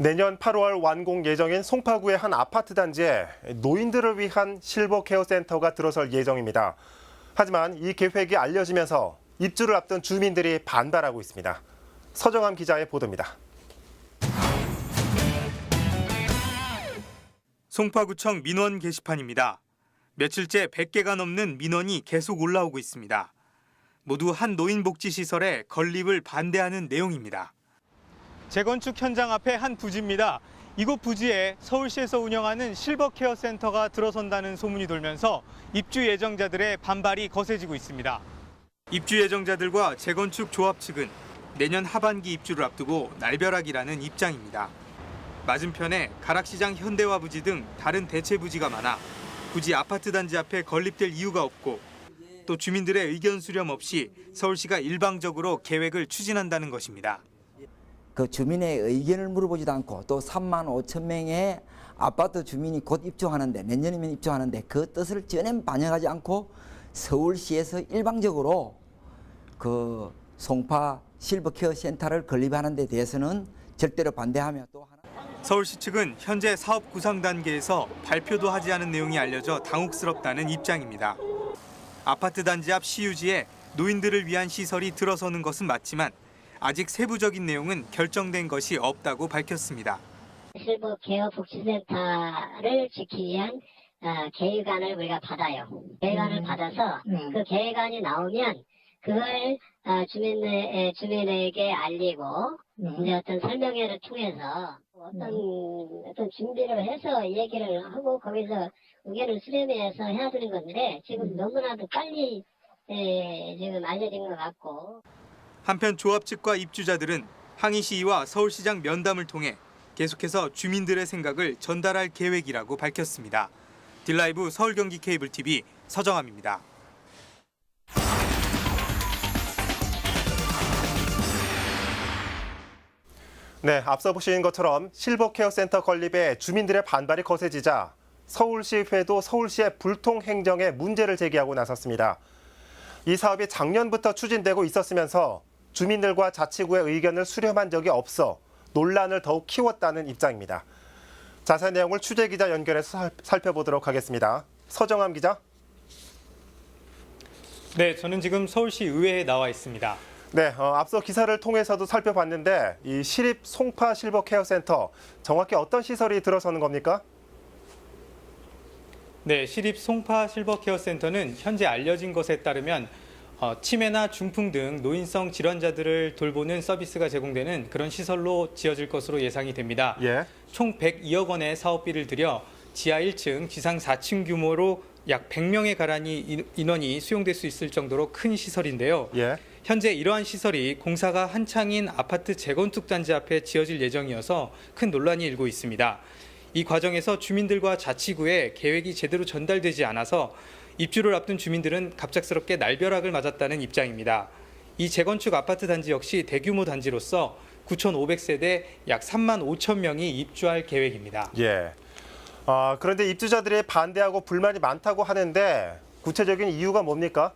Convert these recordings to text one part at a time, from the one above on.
내년 8월 완공 예정인 송파구의 한 아파트 단지에 노인들을 위한 실버 케어 센터가 들어설 예정입니다. 하지만 이 계획이 알려지면서 입주를 앞둔 주민들이 반발하고 있습니다. 서정함 기자의 보도입니다. 송파구청 민원 게시판입니다. 며칠째 100개가 넘는 민원이 계속 올라오고 있습니다. 모두 한 노인복지시설에 건립을 반대하는 내용입니다. 재건축 현장 앞에 한 부지입니다. 이곳 부지에 서울시에서 운영하는 실버 케어 센터가 들어선다는 소문이 돌면서 입주 예정자들의 반발이 거세지고 있습니다. 입주 예정자들과 재건축 조합 측은 내년 하반기 입주를 앞두고 날벼락이라는 입장입니다. 맞은편에 가락시장 현대화 부지 등 다른 대체 부지가 많아 굳이 아파트 단지 앞에 건립될 이유가 없고 또 주민들의 의견 수렴 없이 서울시가 일방적으로 계획을 추진한다는 것입니다. 그 주민의 의견을 물어보지도 않고 또 3만 5천 명의 아파트 주민이 곧 입주하는데 내년이면 입주하는데 그 뜻을 전혀 반영하지 않고 서울시에서 일방적으로 그 송파 실버케어 센터를 건립하는 데 대해서는 절대로 반대하며 또 하나 서울시 측은 현재 사업 구상 단계에서 발표도 하지 않은 내용이 알려져 당혹스럽다는 입장입니다. 아파트 단지 앞 시유지에 노인들을 위한 시설이 들어서는 것은 맞지만 아직 세부적인 내용은 결정된 것이 없다고 밝혔습니다. 실버 케어 복지센터를 지키기 위한 어, 계획안을 우리가 받아요. 계획안을 받아서 그 계획안이 나오면 그걸 어, 주민의, 주민에게 알리고 이제 어떤 설명회를 통해서 어떤 어떤 준비를 해서 얘기를 하고 거기서 의견을 수렴해서 해야 되는 건데 지금 너무나도 빨리 에, 지금 알려진 것 같고 한편 조합 측과 입주자들은 항의 시위와 서울시장 면담을 통해 계속해서 주민들의 생각을 전달할 계획이라고 밝혔습니다. 딜라이브 서울 경기 케이블 TV 서정함입니다. 네, 앞서 보신 것처럼 실버 케어 센터 건립에 주민들의 반발이 거세지자 서울시회도 서울시의 불통 행정에 문제를 제기하고 나섰습니다. 이 사업이 작년부터 추진되고 있었으면서 주민들과 자치구의 의견을 수렴한 적이 없어 논란을 더욱 키웠다는 입장입니다. 자세한 내용을 취재 기자 연결해서 살- 살펴보도록 하겠습니다. 서정함 기자. 네, 저는 지금 서울시 의회에 나와 있습니다. 네, 어, 앞서 기사를 통해서도 살펴봤는데 이 시립 송파 실버 케어 센터 정확히 어떤 시설이 들어서는 겁니까? 네, 시립 송파 실버 케어 센터는 현재 알려진 것에 따르면 어, 치매나 중풍 등 노인성 질환자들을 돌보는 서비스가 제공되는 그런 시설로 지어질 것으로 예상이 됩니다. 예. 총 102억 원의 사업비를 들여 지하 1층, 지상 4층 규모로 약 100명에 가량이 인- 인원이 수용될 수 있을 정도로 큰 시설인데요. 예. 현재 이러한 시설이 공사가 한창인 아파트 재건축 단지 앞에 지어질 예정이어서 큰 논란이 일고 있습니다. 이 과정에서 주민들과 자치구에 계획이 제대로 전달되지 않아서 입주를 앞둔 주민들은 갑작스럽게 날벼락을 맞았다는 입장입니다. 이 재건축 아파트 단지 역시 대규모 단지로서 9,500세대 약 3만 5천 명이 입주할 계획입니다. 예. 아, 그런데 입주자들이 반대하고 불만이 많다고 하는데 구체적인 이유가 뭡니까?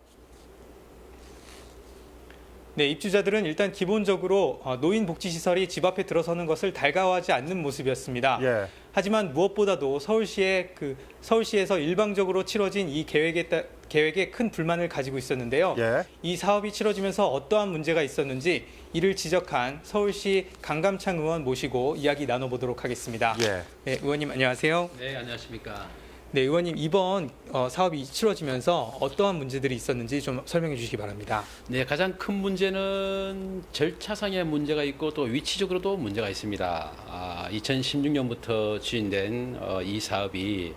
네, 입주자들은 일단 기본적으로 어, 노인 복지 시설이 집 앞에 들어서는 것을 달가워하지 않는 모습이었습니다. 예. 하지만 무엇보다도 서울시의 그 서울시에서 일방적으로 치러진 이 계획에 따, 계획에 큰 불만을 가지고 있었는데요. 예. 이 사업이 치러지면서 어떠한 문제가 있었는지 이를 지적한 서울시 강감창 의원 모시고 이야기 나눠보도록 하겠습니다. 예. 네, 의원님 안녕하세요. 네, 안녕하십니까. 네, 의원님 이번 어, 사업이 치러지면서 어떠한 문제들이 있었는지 좀 설명해 주시기 바랍니다. 네, 가장 큰 문제는 절차상의 문제가 있고 또 위치적으로도 문제가 있습니다. 아, 2016년부터 추진된 어, 이 사업이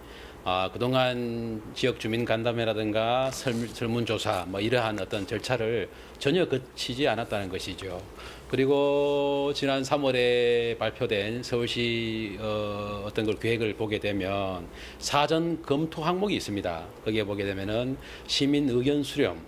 아, 그동안 지역 주민 간담회라든가 설문, 설문 조사 뭐 이러한 어떤 절차를 전혀 거치지 않았다는 것이죠. 그리고 지난 3월에 발표된 서울시 어, 어떤 걸 계획을 보게 되면 사전 검토 항목이 있습니다. 거기에 보게 되면은 시민 의견 수렴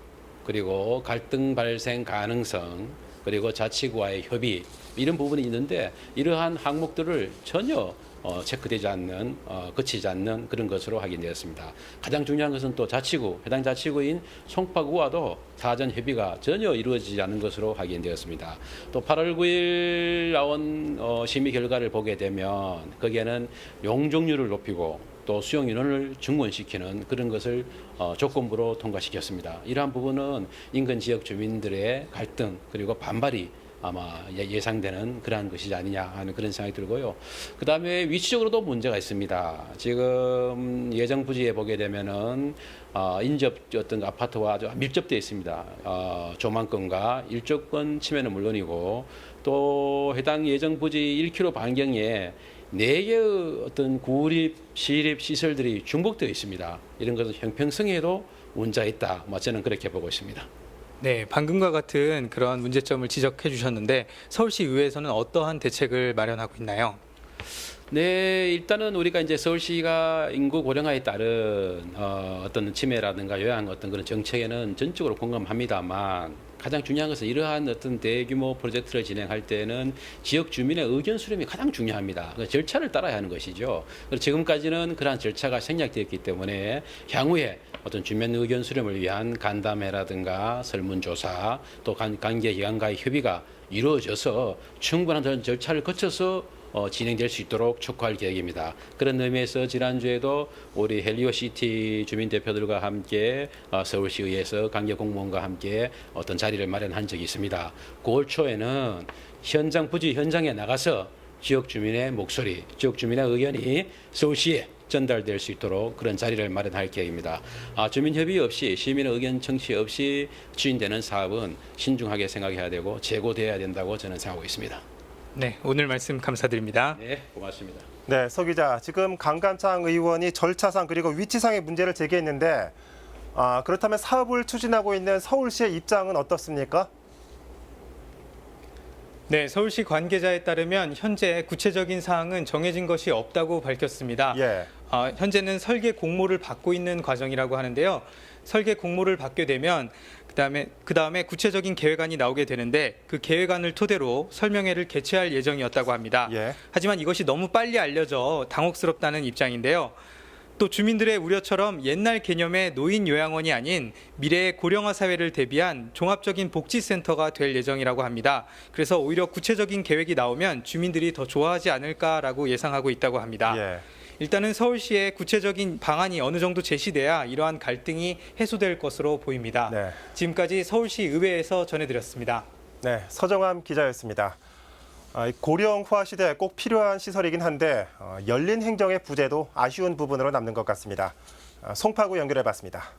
그리고 갈등 발생 가능성 그리고 자치구와의 협의 이런 부분이 있는데 이러한 항목들을 전혀 어, 체크되지 않는 어, 거치지 않는 그런 것으로 확인되었습니다. 가장 중요한 것은 또 자치구 해당 자치구인 송파구와도 사전 협의가 전혀 이루어지지 않은 것으로 확인되었습니다. 또 8월 9일 나온 어, 심의 결과를 보게 되면 거기에는 용적률을 높이고 또 수용 인원을 증원시키는 그런 것을 어, 조건부로 통과시켰습니다. 이러한 부분은 인근 지역 주민들의 갈등 그리고 반발이 아마 예- 예상되는 그러한 것이지 아니냐 하는 그런 생각이 들고요. 그 다음에 위치적으로도 문제가 있습니다. 지금 예정 부지에 보게 되면은 어, 인접 어떤 아파트와 아주 밀접되어 있습니다. 어, 조망권과 일조권 침해는 물론이고 또 해당 예정 부지 1km 반경에 네 개의 어떤 구립 시립 시설들이 중복되어 있습니다. 이런 것은 형평성에도 문제가 있다. 뭐 저는 그렇게 보고 있습니다. 네, 방금과 같은 그런 문제점을 지적해 주셨는데 서울시 의회에서는 어떠한 대책을 마련하고 있나요? 네, 일단은 우리가 이제 서울시가 인구 고령화에 따른 어, 어떤 침해라든가 요양 어떤 그런 정책에는 전적으로 공감합니다만 가장 중요한 것은 이러한 어떤 대규모 프로젝트를 진행할 때는 지역 주민의 의견 수렴이 가장 중요합니다. 그 절차를 따라야 하는 것이죠. 그래서 지금까지는 그러한 절차가 생략되었기 때문에 향후에 어떤 주민 의견 수렴을 위한 간담회라든가 설문조사 또 관- 관계 기관과의 협의가 이루어져서 충분한 절차를 거쳐서 어, 진행될 수 있도록 촉구할 계획입니다. 그런 의미에서 지난주에도 우리 헬리오시티 주민 대표들과 함께 어, 서울시의회에서 관계 공무원과 함께 어떤 자리를 마련한 적이 있습니다. 9월 초에는 현장 부지 현장에 나가서 지역 주민의 목소리, 지역 주민의 의견이 서울시에 전달될 수 있도록 그런 자리를 마련할 계획입니다. 아, 주민 협의 없이 시민의 의견 청취 없이 추진되는 사업은 신중하게 생각해야 되고 재고돼야 된다고 저는 생각하고 있습니다. 네, 오늘 말씀 감사드립니다. 네, 고맙습니다. 네, 서 기자. 지금 강감창 의원이 절차상 그리고 위치상의 문제를 제기했는데 아, 그렇다면 사업을 추진하고 있는 서울시의 입장은 어떻습니까? 네, 서울시 관계자에 따르면 현재 구체적인 사항은 정해진 것이 없다고 밝혔습니다. 예. 어, 현재는 설계 공모를 받고 있는 과정이라고 하는데요. 설계 공모를 받게 되면 그다음에 그다음에 구체적인 계획안이 나오게 되는데 그 계획안을 토대로 설명회를 개최할 예정이었다고 합니다. 예. 하지만 이것이 너무 빨리 알려져 당혹스럽다는 입장인데요. 또 주민들의 우려처럼 옛날 개념의 노인 요양원이 아닌 미래의 고령화 사회를 대비한 종합적인 복지센터가 될 예정이라고 합니다. 그래서 오히려 구체적인 계획이 나오면 주민들이 더 좋아하지 않을까라고 예상하고 있다고 합니다. 예. 일단은 서울시의 구체적인 방안이 어느 정도 제시돼야 이러한 갈등이 해소될 것으로 보입니다. 네. 지금까지 서울시 의회에서 전해드렸습니다. 네, 서정함 기자였습니다. 아, 이 고령화 시대에 꼭 필요한 시설이긴 한데 어, 열린 행정의 부재도 아쉬운 부분으로 남는 것 같습니다. 아, 송파구 연결해봤습니다.